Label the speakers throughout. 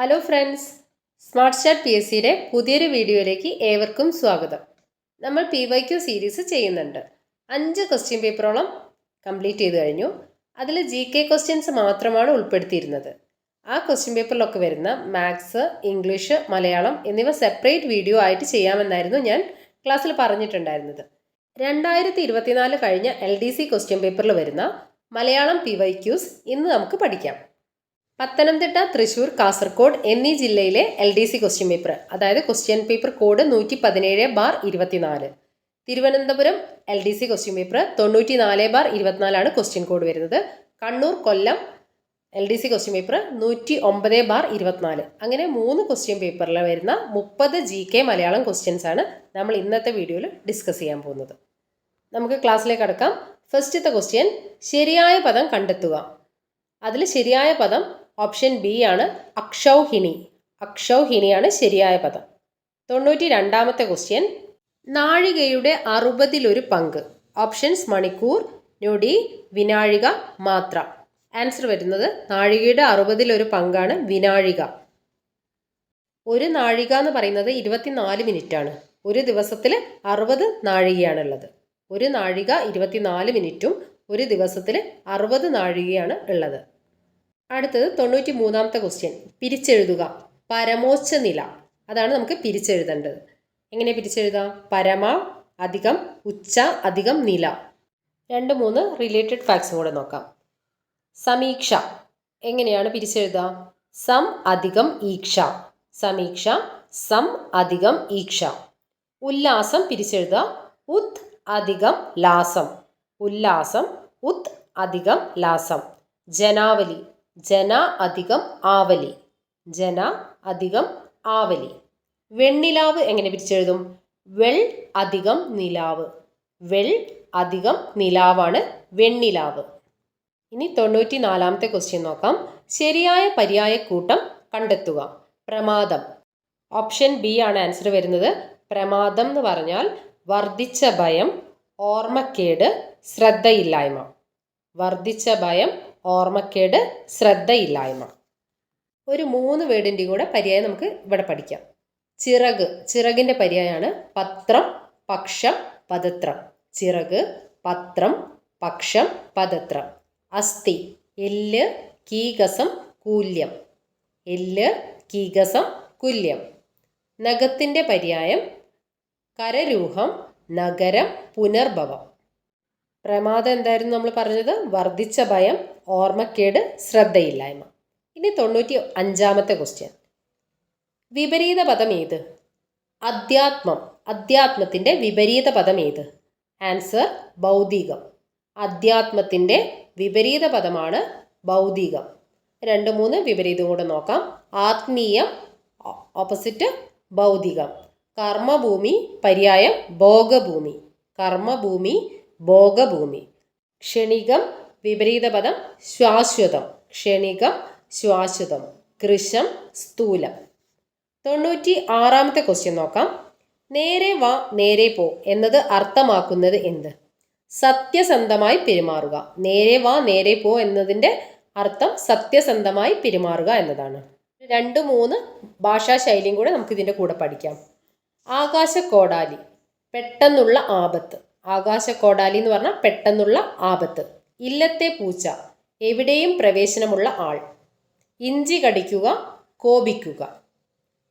Speaker 1: Hello friends smart start P S സിയുടെ പുതിയൊരു വീഡിയോയിലേക്ക് ഏവർക്കും സ്വാഗതം. നമ്മൾ പി വൈ ക്യു സീരീസ് ചെയ്യുന്നുണ്ട്. അഞ്ച് ക്വസ്റ്റ്യൻ പേപ്പറോളം കംപ്ലീറ്റ് ചെയ്ത് കഴിഞ്ഞു. അതിൽ ജി കെ ക്വസ്റ്റ്യൻസ് മാത്രമാണ് ഉൾപ്പെടുത്തിയിരുന്നത്. ആ ക്വസ്റ്റ്യൻ പേപ്പറിലൊക്കെ വരുന്ന മാത്സ് ഇംഗ്ലീഷ് മലയാളം എന്നിവ സെപ്പറേറ്റ് വീഡിയോ ആയിട്ട് ചെയ്യാമെന്നായിരുന്നു ഞാൻ ക്ലാസ്സിൽ പറഞ്ഞിട്ടുണ്ടായിരുന്നത്. രണ്ടായിരത്തി ഇരുപത്തിനാല് കഴിഞ്ഞ എൽ ഡി സി ക്വസ്റ്റ്യൻ പേപ്പറിൽ വരുന്ന മലയാളം പി വൈ ക്യൂസ് ഇന്ന് നമുക്ക് പഠിക്കാം. പത്തനംതിട്ട തൃശൂർ കാസർഗോഡ് എന്നീ ജില്ലയിലെ L D C question paper അതായത് ക്വസ്റ്റ്യൻ പേപ്പർ കോഡ് നൂറ്റി പതിനേഴ് ബാർ ഇരുപത്തിനാല്. Thiruvananthapuram L D C question paper തൊണ്ണൂറ്റി നാല് ബാർ ഇരുപത്തിനാലാണ് ക്വസ്റ്റ്യൻ കോഡ് വരുന്നത്. Kannur Kollam L D C question paper നൂറ്റി ഒമ്പത് ബാർ ഇരുപത്തിനാല്. അങ്ങനെ മൂന്ന് ക്വസ്റ്റ്യൻ പേപ്പറിൽ വരുന്ന മുപ്പത് ജി കെ മലയാളം ക്വസ്റ്റ്യൻസ് ആണ് നമ്മൾ ഇന്നത്തെ വീഡിയോയിൽ ഡിസ്കസ് ചെയ്യാൻ പോകുന്നത്. നമുക്ക് ക്ലാസ്സിലേക്ക് അടക്കാം ഫസ്റ്റത്തെ ക്വസ്റ്റ്യൻ ശരിയായ പദം കണ്ടെത്തുക. അതിൽ ശരിയായ പദം ഓപ്ഷൻ ബി ആണ് അക്ഷൗഹിണി. അക്ഷൗഹിണിയാണ് ശരിയായ പദം. തൊണ്ണൂറ്റി രണ്ടാമത്തെ ക്വസ്റ്റ്യൻ. നാഴികയുടെ അറുപതിലൊരു പങ്ക്. ഓപ്ഷൻസ് മണിക്കൂർ ഞൊടി വിനാഴിക മാത്ര. ആൻസർ വരുന്നത് നാഴികയുടെ അറുപതിലൊരു പങ്കാണ് വിനാഴിക. ഒരു നാഴിക എന്ന് പറയുന്നത് ഇരുപത്തിനാല് മിനിറ്റ് ആണ് ഒരു ദിവസത്തിൽ അറുപത് നാഴികയാണുള്ളത്. ഒരു നാഴിക ഇരുപത്തിനാല് മിനിറ്റും ഒരു ദിവസത്തിൽ അറുപത് നാഴികയാണ് ഉള്ളത്. അടുത്തത് തൊണ്ണൂറ്റി മൂന്നാമത്തെ ക്വസ്റ്റ്യൻ പിരിച്ചെഴുതുക. പരമോച്ച നില അതാണ് നമുക്ക് പിരിച്ചെഴുതേണ്ടത്. എങ്ങനെ പിരിച്ചെഴുതാം? പരമ അധികം ഉച്ച അധികം നില. രണ്ട് മൂന്ന് റിലേറ്റഡ് ഫാക്ട്സും കൂടെ നോക്കാം. സമീക്ഷ. എങ്ങനെയാണ് പിരിച്ചെഴുതുക സം അധികം ഈക്ഷ. സമീക്ഷ. സം അധികം ഈക്ഷ. ഉല്ലാസം പിരിച്ചെഴുതുക ഉത് അധികം ലാസം. ഉല്ലാസം ഉത് അധികം ലാസം. ജനാവലി. ജന അധികം ആവലി. ജന അധികം ആവലി. വെണ്ണിലാവ് എങ്ങനെ പിരിച്ചെഴുതും? വെൾ അധികം നിലാവ്. വെൾ അധികം നിലാവാണ് വെണ്ണിലാവ്. ഇനി തൊണ്ണൂറ്റി നാലാമത്തെ ക്വസ്റ്റ്യൻ നോക്കാം. ശരിയായ പര്യായ കൂട്ടം കണ്ടെത്തുക. പ്രമാദം. ഓപ്ഷൻ ബി ആണ് ആൻസർ വരുന്നത്. പ്രമാദം എന്ന് പറഞ്ഞാൽ വർദ്ധിച്ച ഭയം ഓർമ്മക്കേട് ശ്രദ്ധയില്ലായ്മ. വർദ്ധിച്ച ഭയം ഓർമ്മക്കേട് ശ്രദ്ധയില്ലായ്മ. ഒരു മൂന്ന് വേർഡിന്റെ കൂടെ പര്യായം നമുക്ക് ഇവിടെ പഠിക്കാം. ചിറക് ചിറകിന്റെ പര്യായമാണ് പത്രം പക്ഷം പദത്രം. ചിറക് പത്രം പക്ഷം പദത്രം. അസ്ഥി എല്ല് കീകസം കൂല്യം. എല്ല് കീകസം കുല്യം. നഖത്തിന്റെ പര്യായം കരരൂഹം നഗരം പുനർഭവം. പ്രമാദം എന്തായിരുന്നു നമ്മൾ പറഞ്ഞത്? വർദ്ധിച്ച ഭയം ഓർമ്മക്കേട് ശ്രദ്ധയില്ലായ്മ. ഇനി തൊണ്ണൂറ്റി അഞ്ചാമത്തെ ക്വസ്റ്റ്യൻ വിപരീത പദം ഏത്? അധ്യാത്മം. അധ്യാത്മത്തിന്റെ വിപരീത പദം ഏത്? ആൻസർ ഭൗതികം. അധ്യാത്മത്തിന്റെ വിപരീത പദമാണ് ഭൗതികം. രണ്ട് മൂന്ന് വിപരീതം കൂടെ നോക്കാം. ആത്മീയം ഓപ്പോസിറ്റ് ഭൗതികം. കർമ്മഭൂമി പര്യായം ഭോഗഭൂമി. കർമ്മഭൂമി ഭോഗഭൂമി. ക്ഷണികം വിപരീത പദം ശ്വാശ്വതം. ക്ഷണികം ശ്വാശ്വതം. കൃശം സ്ഥൂലം. തൊണ്ണൂറ്റി ആറാമത്തെ ക്വസ്റ്റ്യൻ നോക്കാം. നേരെ വാ നേരെ പോ എന്നത് അർത്ഥമാക്കുന്നത് എന്ത്? സത്യസന്ധമായി പെരുമാറുക. നേരെ വാ നേരെ പോ എന്നതിന്റെ അർത്ഥം സത്യസന്ധമായി പെരുമാറുക എന്നതാണ്. രണ്ട് മൂന്ന് ഭാഷാ ശൈലിയും കൂടെ നമുക്ക് ഇതിന്റെ കൂടെ പഠിക്കാം. ആകാശ കോടാലി പെട്ടെന്നുള്ള ആപത്ത്. ആകാശ കോടാലി എന്ന് പറഞ്ഞാൽ പെട്ടെന്നുള്ള ആപത്ത്. ഇല്ലത്തെ പൂച്ച എവിടെയും പ്രവേശനമുള്ള ആൾ. ഇഞ്ചി കടിക്കുക കോപിക്കുക.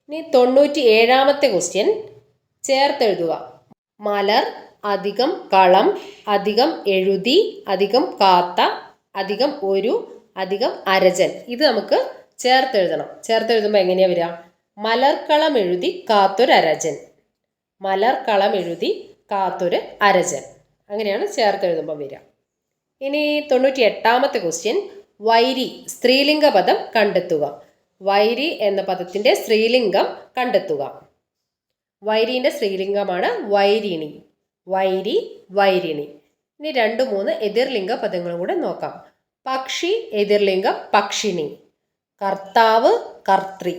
Speaker 1: ഇനി തൊണ്ണൂറ്റി ഏഴാമത്തെ ക്വസ്റ്റ്യൻ ചേർത്തെഴുതുക. മലർ അധികം കളം അധികം എഴുതി അധികം കാത്ത അധികം ഒരു അധികം അരജൻ. ഇത് നമുക്ക് ചേർത്തെഴുതണം. ചേർത്തെഴുതുമ്പോൾ എങ്ങനെയാണ് വരിക? മലർക്കളം എഴുതി കാത്തൊരു അരജൻ. മലർക്കളം എഴുതി കാത്തൊരു അരജൻ. അങ്ങനെയാണ് ചേർത്തെഴുതുമ്പോൾ വരിക. ഇനി തൊണ്ണൂറ്റി എട്ടാമത്തെ ക്വസ്റ്റ്യൻ വൈരി സ്ത്രീലിംഗ പദം കണ്ടെത്തുക. വൈരി എന്ന പദത്തിന്റെ സ്ത്രീലിംഗം കണ്ടെത്തുക. വൈരീന്റെ സ്ത്രീലിംഗമാണ് വൈരിണി. വൈരി വൈരിണി. ഇനി രണ്ട് മൂന്ന് എതിർലിംഗ പദങ്ങളും കൂടെ നോക്കാം. പക്ഷി എതിർലിംഗം പക്ഷിണി. കർത്താവ് കർത്തൃ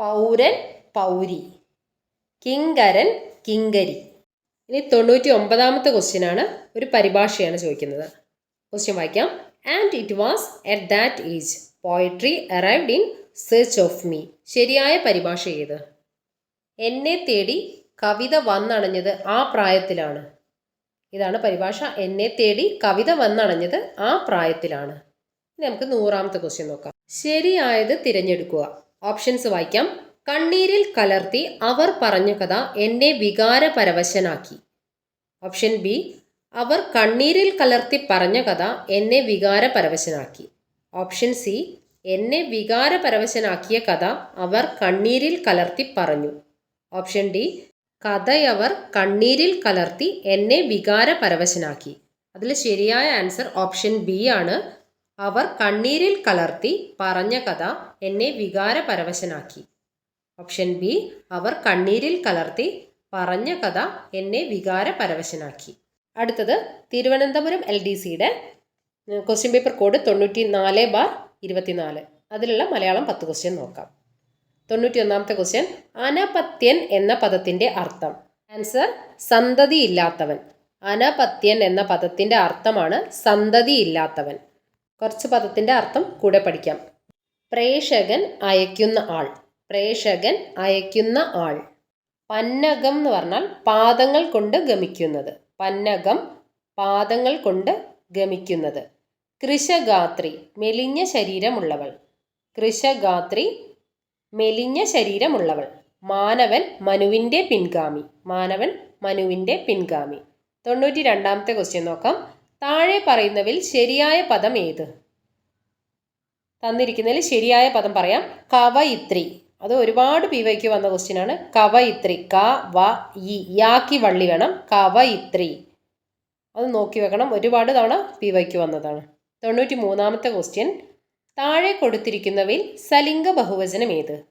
Speaker 1: പൗരൻ പൗരി. കിങ്കരൻ കിങ്കരി. ഇനി തൊണ്ണൂറ്റി ഒമ്പതാമത്തെ ക്വസ്റ്റ്യനാണ് ഒരു പരിഭാഷയാണ് ചോദിക്കുന്നത്. ക്വസ്റ്റ്യൻ വായിക്കാം. And it was at that age poetry arrived in search of me ശരിയായ പരിഭാഷ ഏത്? എന്നെ തേടി കവിത വന്നണഞ്ഞത് ആ പ്രായത്തിലാണ്. ഇതാണ് പരിഭാഷ. എന്നെ തേടി കവിത വന്നണഞ്ഞത് ആ പ്രായത്തിലാണ്. നമുക്ക് നൂറാമത്തെ ക്വസ്റ്റ്യൻ നോക്കാം. ശരിയായത് തിരഞ്ഞെടുക്കുക. ഓപ്ഷൻസ് വായിക്കാം. കണ്ണീരിൽ കലർത്തി അവർ പറഞ്ഞ കഥ എന്നെ വികാരപരവശനാക്കി. ഓപ്ഷൻ ബി അവർ കണ്ണീരിൽ കലർത്തി പറഞ്ഞ കഥ എന്നെ വികാരപരവശനാക്കി. ഓപ്ഷൻ സി എന്നെ വികാരപരവശനാക്കിയ കഥ അവർ കണ്ണീരിൽ കലർത്തി പറഞ്ഞു. ഓപ്ഷൻ ഡി കഥയവർ കണ്ണീരിൽ കലർത്തി എന്നെ വികാരപരവശനാക്കി. അതിൽ ശരിയായ ആൻസർ ഓപ്ഷൻ ബി ആണ്. അവർ കണ്ണീരിൽ കലർത്തി പറഞ്ഞ കഥ എന്നെ വികാരപരവശനാക്കി. ഓപ്ഷൻ ബി അവർ കണ്ണീരിൽ കലർത്തി പറഞ്ഞ കഥ എന്നെ വികാരപരവശനാക്കി. അടുത്തത് തിരുവനന്തപുരം എൽ ഡി സിയുടെ ക്വസ്റ്റ്യൻ പേപ്പർ കോഡ് തൊണ്ണൂറ്റി നാല് ബാർ ഇരുപത്തിനാല്. അതിലുള്ള മലയാളം പത്ത് ക്വസ്റ്റ്യൻ നോക്കാം. തൊണ്ണൂറ്റി ഒന്നാമത്തെ ക്വസ്റ്റ്യൻ അനപത്യൻ എന്ന പദത്തിന്റെ അർത്ഥം. ആൻസർ സന്തതി ഇല്ലാത്തവൻ. അനപത്യൻ എന്ന പദത്തിന്റെ അർത്ഥമാണ് സന്തതി ഇല്ലാത്തവൻ. കുറച്ച് പദത്തിന്റെ അർത്ഥം കൂടെ പഠിക്കാം. പ്രേക്ഷകൻ അയക്കുന്ന ആൾ. പ്രേക്ഷകൻ അയക്കുന്ന ആൾ. പന്നകം എന്ന് പറഞ്ഞാൽ പാദങ്ങൾ കൊണ്ട് ഗമിക്കുന്നത്. പന്നകം പാദങ്ങൾ കൊണ്ട് ഗമിക്കുന്നത്. കൃഷഗാത്രി മെലിഞ്ഞ ശരീരമുള്ളവൾ. കൃഷഗാത്രി മെലിഞ്ഞ ശരീരമുള്ളവൾ. മാനവൻ മനുവിന്റെ പിൻഗാമി. മാനവൻ മനുവിന്റെ പിൻഗാമി. തൊണ്ണൂറ്റി രണ്ടാമത്തെ ക്വസ്റ്റ്യൻ നോക്കാം. താഴെ പറയുന്നതിൽ ശരിയായ പദം ഏത്? തന്നിരിക്കുന്നതിൽ ശരിയായ പദം പറയാം. കവയിത്രി. അത് ഒരുപാട് പി വൈക്ക് വന്ന ക്വസ്റ്റ്യൻ ആണ്. കവയിത്രി ക വ ഇ യാക്കി വള്ളി വേണം. കവയിത്രി. അത് നോക്കി വെക്കണം. ഒരുപാട് തവണ പി വൈക്ക് വന്നതാണ്. തൊണ്ണൂറ്റി മൂന്നാമത്തെ ക്വസ്റ്റ്യൻ താഴെ കൊടുത്തിരിക്കുന്നവയിൽ സലിംഗ ബഹുവചനം ഏത്?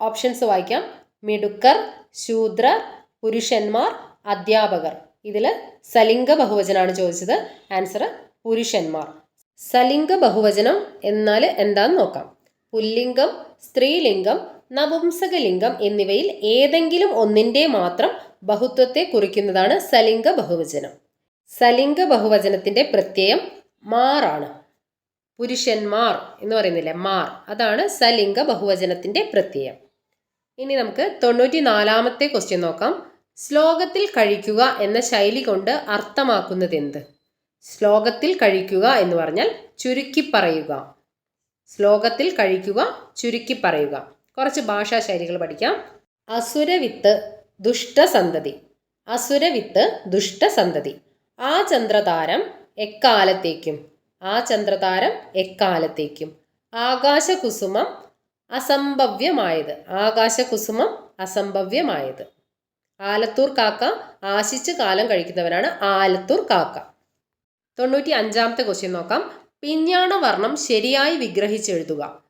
Speaker 1: ഓപ്ഷൻസ് വായിക്കാം. മിടുക്കർ ശൂദ്ര പുരുഷന്മാർ അധ്യാപകർ. ഇതിൽ സലിംഗ ബഹുവചനാണ് ചോദിച്ചത്. ആൻസർ പുരുഷന്മാർ. സലിംഗ ബഹുവചനം എന്നാൽ എന്താന്ന് നോക്കാം. പുല്ലിംഗം സ്ത്രീലിംഗം നപുംസകലിംഗം എന്നിവയിൽ ഏതെങ്കിലും ഒന്നിന്റെ മാത്രം ബഹുത്വത്തെ കുറിക്കുന്നതാണ് സലിംഗ ബഹുവചനം. സലിംഗ ബഹുവചനത്തിന്റെ പ്രത്യയം മാറാണ്. പുരുഷന്മാർ എന്ന് പറയുന്നില്ലേ? മാർ. അതാണ് സലിംഗ ബഹുവചനത്തിന്റെ പ്രത്യയം. ഇനി നമുക്ക് തൊണ്ണൂറ്റി നാലാമത്തെ ക്വസ്റ്റ്യൻ നോക്കാം. ശ്ലോകത്തിൽ കഴിക്കുക എന്ന ശൈലി കൊണ്ട് അർത്ഥമാക്കുന്നത് എന്ത്? ശ്ലോകത്തിൽ കഴിക്കുക എന്ന് പറഞ്ഞാൽ ചുരുക്കി പറയുക. ശ്ലോകത്തിൽ കഴിക്കുക ചുരുക്കി പറയുക. കുറച്ച് ഭാഷാ ശൈലികൾ പഠിക്കാം. അസുരവിത്ത് ദുഷ്ടസന്തതി. അസുരവിത്ത് ദുഷ്ടസന്തതി. ആ ചന്ദ്രതാരം എക്കാലത്തേക്കും. ആ ചന്ദ്രതാരം എക്കാലത്തേക്കും. ആകാശകുസുമം അസംഭവ്യമായത്. ആകാശകുസുമം അസംഭവ്യമായത്. ആലത്തൂർ കാക്ക ആശിച്ച് കാലം കഴിക്കുന്നവനാണ് ആലത്തൂർ കാക്ക. തൊണ്ണൂറ്റി അഞ്ചാമത്തെ ക്വസ്റ്റ്യൻ നോക്കാം. പിഞ്ഞാണ വർണം ശരിയായി വിഗ്രഹിച്ചെഴുതുക.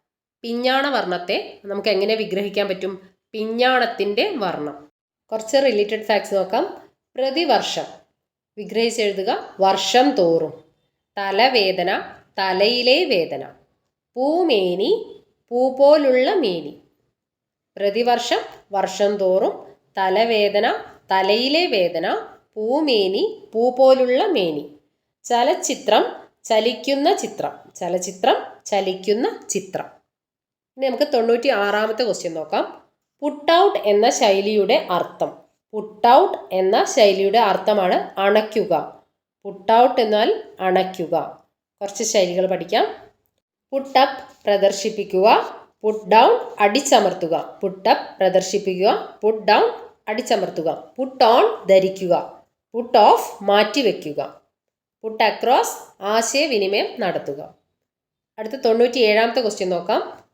Speaker 1: പിഞ്ഞാണ വർണത്തെ നമുക്ക് എങ്ങനെ വിഗ്രഹിക്കാൻ പറ്റും? പിഞ്ഞാണത്തിന്റെ വർണം. കുറച്ച് റിലേറ്റഡ് ഫാക്ട്സ് നോക്കാം. പ്രതിവർഷം. വിഗ്രഹിച്ചെഴുതുക വർഷം തോറും. തലവേദന തലയിലെ വേദന. പൂമേനി പൂ പോലുള്ള മേനി. പ്രതിവർഷം വർഷം തോറും തലവേദന തലയിലെ വേദന പൂമേനി പൂ പോലുള്ള മേനി. ചലച്ചിത്രം ചലിക്കുന്ന ചിത്രം. ചലച്ചിത്രം ചലിക്കുന്ന ചിത്രം. ഇനി നമുക്ക് തൊണ്ണൂറ്റി ആറാമത്തെ ക്വസ്റ്റ്യൻ നോക്കാം. പുട്ട് ഔട്ട് എന്ന ശൈലിയുടെ അർത്ഥം. പുട്ട് ഔട്ട് എന്ന ശൈലിയുടെ അർത്ഥമാണ് അണയ്ക്കുക. പുട്ട് ഔട്ട് എന്നാൽ അണയ്ക്കുക. കുറച്ച് ശൈലികൾ പഠിക്കാം. പുട്ട് അപ്പ് പ്രദർശിപ്പിക്കുക. പുട്ട് ഡൗൺ അടിച്ചമർത്തുക. പുട്ട് അപ്പ് പ്രദർശിപ്പിക്കുക. പുട്ട് ഡൗൺ അടിച്ചമർത്തുക. പുട്ട് ഓൺ ധരിക്കുക. പുട്ട് ഓഫ് മാറ്റിവെക്കുക. പുട്ട് അക്രോസ് ആശയവിനിമയം നടത്തുക. അടുത്ത തൊണ്ണൂറ്റി ഏഴാമത്തെ ക്വസ്റ്റ്യൻ നോക്കാം.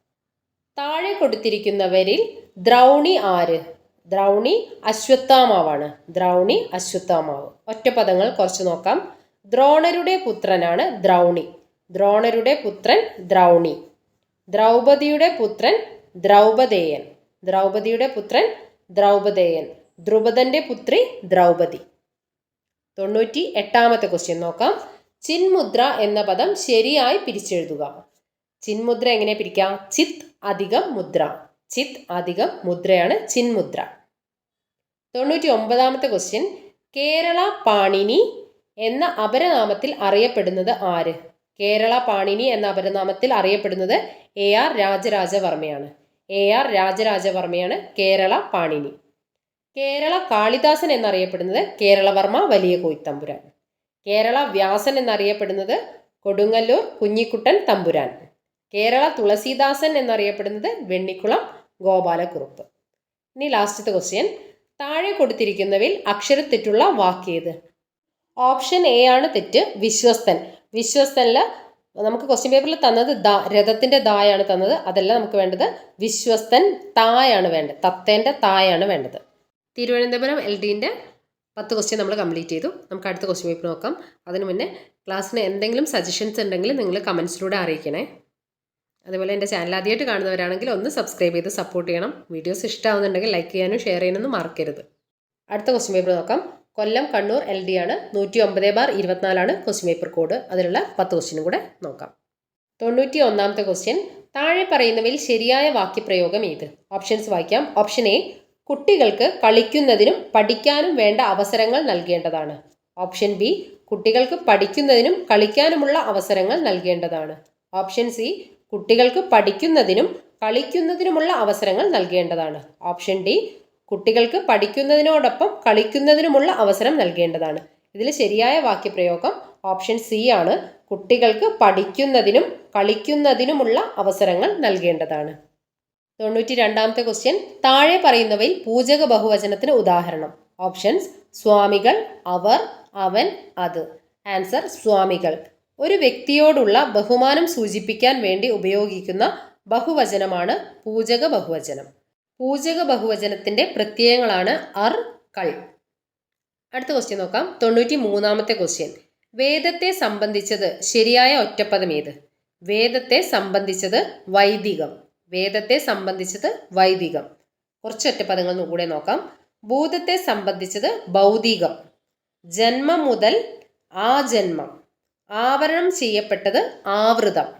Speaker 1: താഴെ കൊടുത്തിരിക്കുന്നവരിൽ ദ്രൗണി ആര്? ദ്രൗണി അശ്വത്ഥാമാവാണ്. ദ്രൗണി അശ്വത്ഥാമാവ്. ഒറ്റപ്പദങ്ങൾ കുറച്ച് നോക്കാം. ദ്രോണരുടെ പുത്രനാണ് ദ്രൗണി. ദ്രോണരുടെ പുത്രൻ ദ്രൗണി. ദ്രൗപദിയുടെ പുത്രൻ ദ്രൗപദേയൻ. ദ്രൗപദിയുടെ പുത്രൻ ദ്രൗപദേയൻ. ദ്രുപദന്റെ പുത്രി ദ്രൗപദി. തൊണ്ണൂറ്റി എട്ടാമത്തെ ക്വസ്റ്റ്യൻ നോക്കാം. ചിന്മുദ്ര എന്ന പദം ശരിയായി പിരിച്ചെഴുതുക. ചിന്മുദ്ര എങ്ങനെ പിരിക്കാം? ചിത് അധികം മുദ്ര. ചിത് അധികം മുദ്രയാണ് ചിന്മുദ്ര തൊണ്ണൂറ്റി ഒമ്പതാമത്തെ ക്വസ്റ്റ്യൻ കേരള പാണിനി എന്ന അപരനാമത്തിൽ അറിയപ്പെടുന്നത് ആര്? കേരള പാണിനി എന്ന അപരനാമത്തിൽ അറിയപ്പെടുന്നത് എ ആർ രാജരാജവർമ്മയാണ്. എ ആർ രാജരാജവർമ്മയാണ് കേരള പാണിനി. കേരള കാളിദാസൻ എന്നറിയപ്പെടുന്നത് കേരളവർമ്മ വലിയ കോയിത്തമ്പുരാൻ. കേരള വ്യാസൻ എന്നറിയപ്പെടുന്നത് കൊടുങ്ങല്ലൂർ കുഞ്ഞിക്കുട്ടൻ തമ്പുരാൻ. കേരള തുളസീദാസൻ എന്നറിയപ്പെടുന്നത് വെണ്ണിക്കുളം ഗോപാലക്കുറുപ്പ്. ഇനി ലാസ്റ്റത്തെ ക്വസ്റ്റ്യൻ താഴെ കൊടുത്തിരിക്കുന്നവയിൽ അക്ഷരത്തെറ്റുള്ള വാക്കേത് ഓപ്ഷൻ എ ആണ് തെറ്റ് വിശ്വസ്തൻ. വിശ്വസ്തനിൽ നമുക്ക് ക്വസ്റ്റ്യൻ പേപ്പറിൽ തന്നത് ദ രഥത്തിന്റെ ദായാണ് തന്നത്. അതല്ല നമുക്ക് വേണ്ടത് വിശ്വസ്തൻ തായാണ് വേണ്ടത്. തത്തേന്റെ തായാണ് വേണ്ടത്. തിരുവനന്തപുരം എൽ ഡിന്റെ പത്ത് ക്വസ്റ്റ്യൻ നമ്മൾ കംപ്ലീറ്റ് ചെയ്തു. നമുക്ക് അടുത്ത ക്വസ്റ്റ്യൻ പേപ്പർ നോക്കാം. അതിന് മുന്നേ ക്ലാസ്സിന് എന്തെങ്കിലും സജഷൻസ് ഉണ്ടെങ്കിൽ നിങ്ങൾ കമൻസിലൂടെ അറിയിക്കണേ. അതുപോലെ എന്റെ ചാനൽ ആദ്യമായിട്ട് കാണുന്നവരാണെങ്കിൽ ഒന്ന് സബ്സ്ക്രൈബ് ചെയ്ത് സപ്പോർട്ട് ചെയ്യണം. വീഡിയോസ് ഇഷ്ടമാവുന്നുണ്ടെങ്കിൽ ലൈക്ക് ചെയ്യാനും ഷെയർ ചെയ്യാനൊന്നും മറക്കരുത്. അടുത്ത ക്വസ്റ്റ്യൻ പേപ്പർ നോക്കാം. കൊല്ലം കണ്ണൂർ എൽ ഡി ആണ് നൂറ്റി ഒമ്പത് ബാർ ഇരുപത്തിനാലാണ് ക്വസ്റ്റ്യൻ പേപ്പർ കോഡ് അതിലുള്ള പത്ത് ക്വസ്റ്റ്യനും കൂടെ നോക്കാം. തൊണ്ണൂറ്റി ഒന്നാമത്തെ ക്വസ്റ്റ്യൻ താഴെ പറയുന്നവയിൽ ശരിയായ വാക്യപ്രയോഗം ഏത്? ഓപ്ഷൻസ് വായിക്കാം. ഓപ്ഷൻ എ കുട്ടികൾക്ക് കളിക്കുന്നതിനും പഠിക്കാനും വേണ്ട അവസരങ്ങൾ നൽകേണ്ടതാണ്. ഓപ്ഷൻ ബി കുട്ടികൾക്ക് പഠിക്കുന്നതിനും കളിക്കാനുമുള്ള അവസരങ്ങൾ നൽകേണ്ടതാണ്. ഓപ്ഷൻ സി കുട്ടികൾക്ക് പഠിക്കുന്നതിനും കളിക്കുന്നതിനുമുള്ള അവസരങ്ങൾ നൽകേണ്ടതാണ്. ഓപ്ഷൻ ഡി കുട്ടികൾക്ക് പഠിക്കുന്നതിനോടൊപ്പം കളിക്കുന്നതിനുമുള്ള അവസരം നൽകേണ്ടതാണ്. ഇതിൽ ശരിയായ വാക്യപ്രയോഗം ഓപ്ഷൻ സി ആണ്. കുട്ടികൾക്ക് പഠിക്കുന്നതിനും കളിക്കുന്നതിനുമുള്ള അവസരങ്ങൾ നൽകേണ്ടതാണ്. തൊണ്ണൂറ്റി രണ്ടാമത്തെ ക്വസ്റ്റ്യൻ താഴെ പറയുന്നവയിൽ പൂജക ബഹുവചനത്തിന് ഉദാഹരണം. ഓപ്ഷൻസ് സ്വാമികൾ അവർ അവൻ അത്. ആൻസർ സ്വാമികൾ. ഒരു വ്യക്തിയോടുള്ള ബഹുമാനം സൂചിപ്പിക്കാൻ വേണ്ടി ഉപയോഗിക്കുന്ന ബഹുവചനമാണ് പൂജക ബഹുവചനം. പൂജക ബഹുവചനത്തിന്റെ പ്രത്യയങ്ങളാണ് അർ കൾ. അടുത്ത ക്വസ്റ്റ്യൻ നോക്കാം. തൊണ്ണൂറ്റി മൂന്നാമത്തെ ക്വസ്റ്റ്യൻ വേദത്തെ സംബന്ധിച്ചത് ശരിയായ ഒറ്റപ്പദം ഏത്? വേദത്തെ സംബന്ധിച്ചത് വൈദികം. വേദത്തെ സംബന്ധിച്ചത് വൈദികം. കുറച്ചൊറ്റ പദങ്ങൾ കൂടെ നോക്കാം. ഭൂതത്തെ സംബന്ധിച്ചത് ഭൗതികം. ജന്മം മുതൽ ആ ജന്മം. ആവരണം ചെയ്യപ്പെട്ടത് ആവൃതം.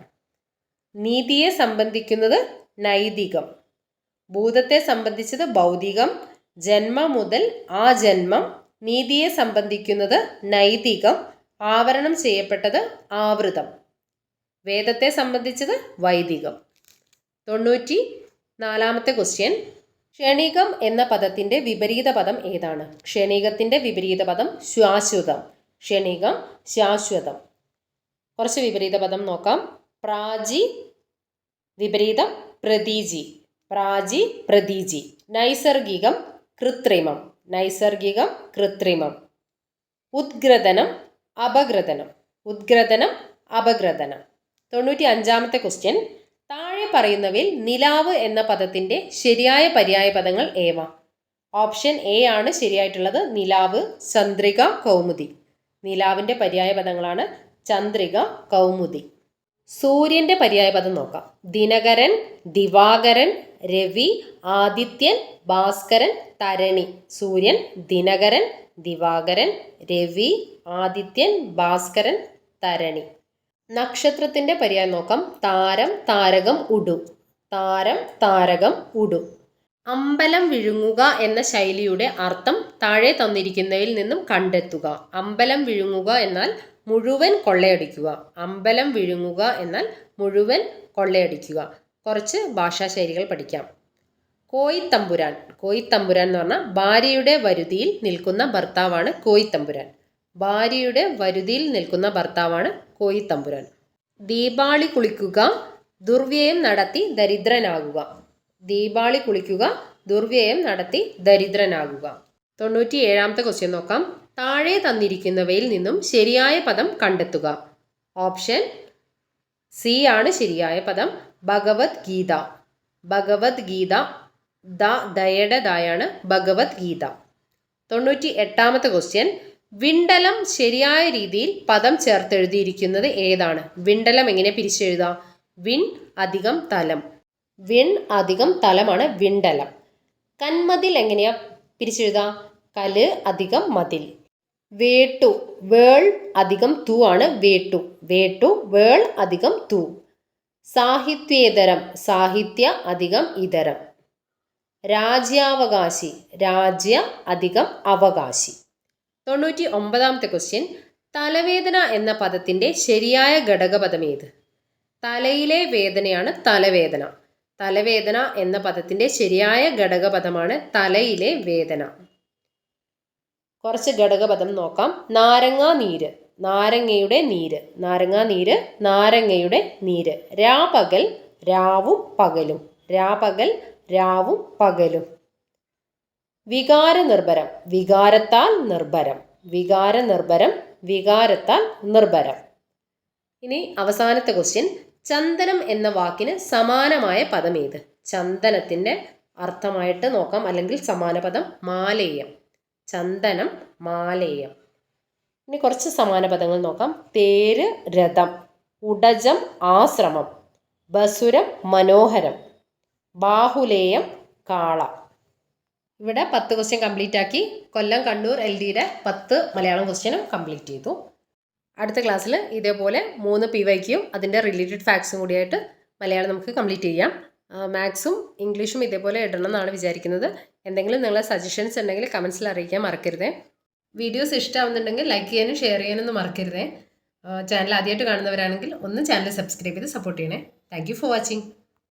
Speaker 1: നീതിയെ സംബന്ധിക്കുന്നത് നൈതികം. ഭൂതത്തെ സംബന്ധിച്ചത് ഭൗതികം. ജന്മം മുതൽ ആ ജന്മം. നീതിയെ സംബന്ധിക്കുന്നത് നൈതികം. ആവരണം ചെയ്യപ്പെട്ടത് ആവൃതം. വേദത്തെ സംബന്ധിച്ചത് വൈദികം. തൊണ്ണൂറ്റി നാലാമത്തെ ക്വസ്റ്റ്യൻ ക്ഷണികം എന്ന പദത്തിന്റെ വിപരീത പദം ഏതാണ്? ക്ഷണികത്തിന്റെ വിപരീത പദം ശാശ്വതം ക്ഷണികം ശാശ്വതം കുറച്ച് വിപരീത പദം നോക്കാം. പ്രാജി വിപരീതം പ്രതീജി പ്രാജി പ്രതീജി നൈസർഗികം കൃത്രിമം. നൈസർഗികം കൃത്രിമം. ഉദ്ഗ്രഥനം അപഗ്രഥനം. ഉദ്ഗ്രഥനം അപഗ്രഥനം. തൊണ്ണൂറ്റി അഞ്ചാമത്തെ ക്വസ്റ്റ്യൻ താഴെ പറയുന്നവയിൽ നിലാവ് എന്ന പദത്തിന്റെ ശരിയായ പര്യായ പദങ്ങൾ ഏവ? ഓപ്ഷൻ എ ആണ് ശരിയായിട്ടുള്ളത് നിലാവ് ചന്ദ്രിക കൗമുദി. നിലാവിന്റെ പര്യായ പദങ്ങളാണ് ചന്ദ്രിക കൗമുദി. സൂര്യന്റെ പര്യായ പദം നോക്കാം. ദിനകരൻ ദിവാകരൻ രവി ആദിത്യൻ ഭാസ്കരൻ തരണി. സൂര്യൻ ദിനകരൻ ദിവാകരൻ രവി ആദിത്യൻ ഭാസ്കരൻ തരണി. നക്ഷത്രത്തിന്റെ പര്യായം നോക്കാം. താരം താരകം ഉടു. താരം താരകം ഉടു. അമ്പലം വിഴുങ്ങുക എന്ന ശൈലിയുടെ അർത്ഥം താഴെ തന്നിരിക്കുന്നതിൽ നിന്നും കണ്ടെത്തുക. അമ്പലം വിഴുങ്ങുക എന്നാൽ മുഴുവൻ കൊള്ളയടിക്കുക. അമ്പലം വിഴുങ്ങുക എന്നാൽ മുഴുവൻ കൊള്ളയടിക്കുക. കുറച്ച് ഭാഷാശൈലികൾ പഠിക്കാം. കോയിത്തമ്പുരാൻ. കോയിത്തമ്പുരാൻ എന്ന് പറഞ്ഞാൽ ഭാര്യയുടെ വരുതിയിൽ നിൽക്കുന്ന ഭർത്താവാണ് കോയിത്തമ്പുരാൻ. ഭാര്യയുടെ വരുതിയിൽ നിൽക്കുന്ന ഭർത്താവാണ് കോയിത്തമ്പുരാൻ ദീപാളി കുളിക്കുക ദുർവ്യയം നടത്തി ദരിദ്രനാകുക. ദീപാളി കുളിക്കുക ദുർവ്യയം നടത്തി ദരിദ്രനാകുക. തൊണ്ണൂറ്റി ഏഴാമത്തെ ക്വസ്റ്റ്യൻ നോക്കാം. താഴെ തന്നിരിക്കുന്നവയിൽ നിന്നും ശരിയായ പദം കണ്ടെത്തുക. ഓപ്ഷൻ സി ആണ് ശരിയായ പദം. ഭഗവത്ഗീത. ഭഗവത്ഗീത ദ ദയയുടെ ദായാണ് ഭഗവത്ഗീത. തൊണ്ണൂറ്റി എട്ടാമത്തെ ക്വസ്റ്റ്യൻ വിണ്ടലം ശരിയായ രീതിയിൽ പദം ചേർത്തെഴുതിയിരിക്കുന്നത് ഏതാണ്? വിണ്ടലം എങ്ങനെ പിരിച്ചെഴുതാം? വിൺ അധികം തലം. വിൺ അധികം തലമാണ് വിണ്ടലം. കന്മതിൽ എങ്ങനെയാ പിരിച്ചെഴുതാം? കൽ അധികം മതിൽ. വേട്ടു വേൾ അധികം തൂ ആണ് വേട്ടു. വേട്ടു വേൾ അധികം തൂ. സാഹിത്യേതരം സാഹിത്യ അധികം ഇതരം. രാജ്യാവകാശി രാജ്യ അധികം അവകാശി. തൊണ്ണൂറ്റി ഒമ്പതാമത്തെ ക്വസ്റ്റ്യൻ തലവേദന എന്ന പദത്തിന്റെ ശരിയായ ഘടകപദം ഏത് തലയിലെ വേദനയാണ് തലവേദന. തലവേദന എന്ന പദത്തിന്റെ ശരിയായ ഘടകപദമാണ് തലയിലെ വേദന. കുറച്ച് ഘടകപദം നോക്കാം. നാരങ്ങ നീര്. നാരങ്ങയുടെ നീര്. നാരങ്ങ നീര് നാരങ്ങയുടെ നീര്. രാപകൽ രാവും പകലും. രാപകൽ രാവും പകലും. വികാര നിർഭരം വികാരത്താൽ നിർഭരം വികാര നിർഭരം വികാരത്താൽ നിർഭരം. ഇനി അവസാനത്തെ ക്വസ്റ്റ്യൻ ചന്ദനം എന്ന വാക്കിന് സമാനമായ പദം ഏത് ചന്ദനത്തിന്റെ അർത്ഥമായിട്ട് നോക്കാം അല്ലെങ്കിൽ സമാന പദം മാലേയം. ചന്ദനം മാലേയം. ഇനി കുറച്ച് സമാന പദങ്ങൾ നോക്കാം. തേര് രഥം. ഉടജം ആശ്രമം. ബസുരം മനോഹരം. ബാഹുലേയം കാള. ഇവിടെ പത്ത് ക്വസ്റ്റ്യൻ കംപ്ലീറ്റ് ആക്കി കൊല്ലം കണ്ണൂർ എൽ ഡിയുടെ പത്ത് മലയാളം ക്വസ്റ്റ്യനും കംപ്ലീറ്റ് ചെയ്തു. അടുത്ത ക്ലാസ്സിൽ ഇതേപോലെ മൂന്ന് പി വൈക്കും അതിന്റെ റിലേറ്റഡ് ഫാക്ട്സും കൂടിയായിട്ട് മലയാളം നമുക്ക് കംപ്ലീറ്റ് ചെയ്യാം. മാത്സും ഇംഗ്ലീഷും ഇതേപോലെ ഇടണം എന്നാണ് വിചാരിക്കുന്നത്. എന്തെങ്കിലും നിങ്ങളെ സജഷൻസ് ഉണ്ടെങ്കിൽ കമൻസിൽ അറിയിക്കാൻ മറക്കരുതേ. വീഡിയോസ് ഇഷ്ടമാവുന്നുണ്ടെങ്കിൽ ലൈക്ക് ചെയ്യാനും ഷെയർ ചെയ്യാനൊന്നും മറക്കരുതേ. ചാനൽ ആദ്യമായിട്ട് കാണുന്നവരാണെങ്കിൽ ഒന്ന് ചാനൽ സബ്സ്ക്രൈബ് ചെയ്ത് സപ്പോർട്ട് ചെയ്യണേ. Thank for watching